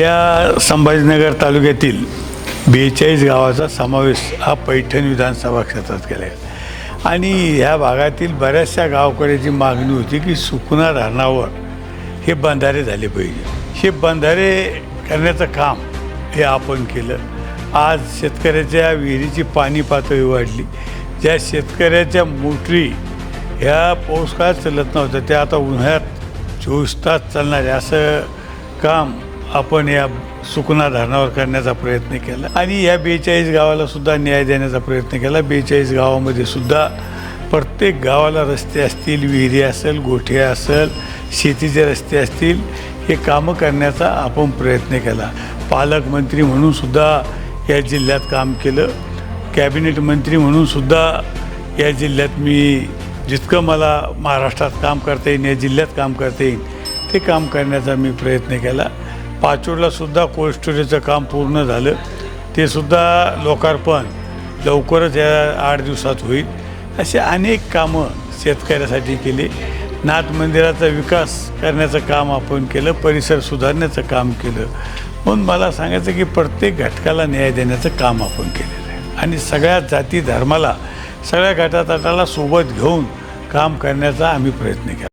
या संभाजीनगर तालुक्यातील बेचाळीस गावाचा समावेश हा पैठण विधानसभा क्षेत्रात केला आहे. आणि ह्या भागातील बऱ्याचशा गावकऱ्याची मागणी होती की सुकुना धरणावर हे बंधारे झाले पाहिजे. हे बंधारे करण्याचं काम हे आपण केलं. आज शेतकऱ्याच्या विहिरीची पाणी पातळी वाढली. ज्या शेतकऱ्याच्या मोटरी ह्या पाऊस काळात चालत नव्हत्या त्या आता उन्हाळ्यात चोवीस तास चालणारे असं काम आपण या सुकना धरणावर करण्याचा प्रयत्न केला. आणि या बेचाळीस गावाला सुद्धा न्याय देण्याचा प्रयत्न केला. बेचाळीस गावामध्ये सुद्धा प्रत्येक गावाला रस्ते असतील विहिरी असेल गोठे असेल शेतीचे रस्ते असतील हे कामं करण्याचा आपण प्रयत्न केला. पालकमंत्री म्हणून सुद्धा या जिल्ह्यात काम केलं. कॅबिनेट मंत्री म्हणून सुद्धा या जिल्ह्यात मी जितकं मला महाराष्ट्रात काम करता येईल या जिल्ह्यात काम करता येईल ते काम करण्याचा मी प्रयत्न केला. पाचोडलासुद्धा कोल्ड स्टोरेजचं काम पूर्ण झालं. ते सुद्धा लोकार्पण लवकरच या आठ दिवसात होईल. असे अनेक कामं शेतकऱ्यासाठी केले. नाथ मंदिराचा विकास करण्याचं काम आपण केलं. परिसर सुधारण्याचं काम केलं. म्हणून मला सांगायचं की प्रत्येक घटकाला न्याय देण्याचं काम आपण केलेलं आहे. आणि सगळ्या जाती धर्माला सगळ्या गटातटाला सोबत घेऊन काम करण्याचा आम्ही प्रयत्न केला.